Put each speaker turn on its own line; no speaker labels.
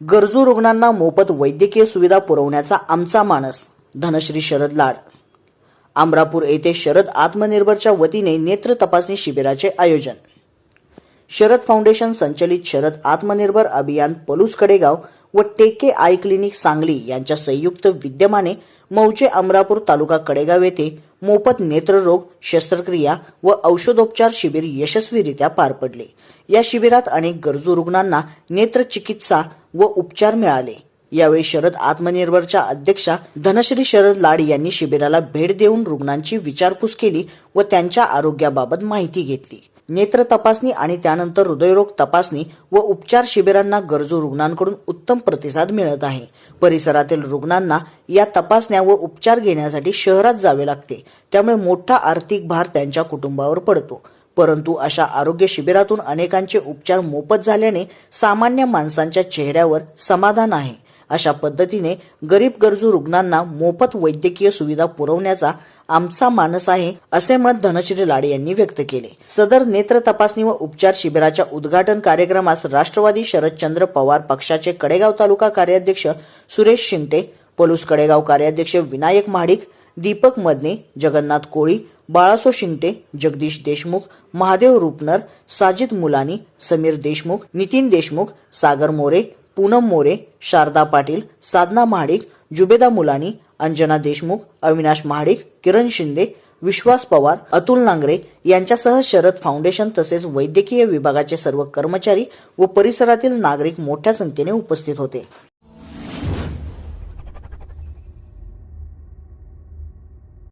गरजू रुग्णांना मोफत वैद्यकीय सुविधा पुरवण्याचा आमचा मानस धनश्री शरद लाड. आमरापूर येथे शरद आत्मनिर्भरच्या वतीने नेत्र तपासणी शिबिराचे आयोजन. शरद फाउंडेशन संचलित शरद आत्मनिर्भर अभियान पलूस कडेगाव व टेके आय क्लिनिक सांगली यांच्या संयुक्त विद्यमाने मौजे अमरापूर तालुका कडेगाव येथे मोफत नेत्ररोग शस्त्रक्रिया व औषधोपचार शिबिर यशस्वीरित्या पार पडले. या शिबिरात अनेक गरजू रुग्णांना नेत्रचिकित्सा व उपचार मिळाले. यावेळी शरद आत्मनिर्भरच्या अध्यक्षा धनश्री शरद लाड यांनी शिबिराला भेट देऊन रुग्णांची विचारपूस केली व त्यांच्या आरोग्याबाबत माहिती घेतली. नेत्र तपासणी आणि त्यानंतर हृदयरोग तपासणी व उपचार शिबिरांना गरजू रुग्णांकडून उत्तम प्रतिसाद मिळत आहे. परिसरातील रुग्णांना या तपासण्या व उपचार घेण्यासाठी शहरात जावे लागते. त्यामुळे मोठा आर्थिक भार त्यांच्या कुटुंबावर पडतो. परंतु अशा आरोग्य शिबिरातून अनेकांचे उपचार मोफत झाल्याने सामान्य माणसांच्या चेहऱ्यावर समाधान आहे. अशा पद्धतीने गरीब गरजू रुग्णांना मोफत वैद्यकीय सुविधा पुरवण्याचा आमचा मानस आहे असे मत धनश्री लाडे यांनी व्यक्त केले. सदर नेत्र तपासणी व उपचार शिबिराच्या उद्घाटन कार्यक्रमास राष्ट्रवादी शरदचंद्र पवार पक्षाचे कडेगाव तालुका कार्याध्यक्ष सुरेश शिंगटे पलूस कडेगाव कार्याध्यक्ष विनायक महाडिक दीपक मदने जगन्नाथ कोळी बाळासो शिंगटे जगदीश देशमुख महादेव रुपनर साजिद मुलानी समीर देशमुख नितीन देशमुख सागर मोरे पूनम मोरे शारदा पाटील साधना महाडिक जुबेदा मुलानी अंजना देशमुख अविनाश महाडिक किरण शिंदे विश्वास पवार अतुल नांगरे यांच्यासह शरद फाउंडेशन तसेच वैद्यकीय विभागाचे सर्व कर्मचारी व परिसरातील नागरिक मोठ्या संख्येने उपस्थित होते.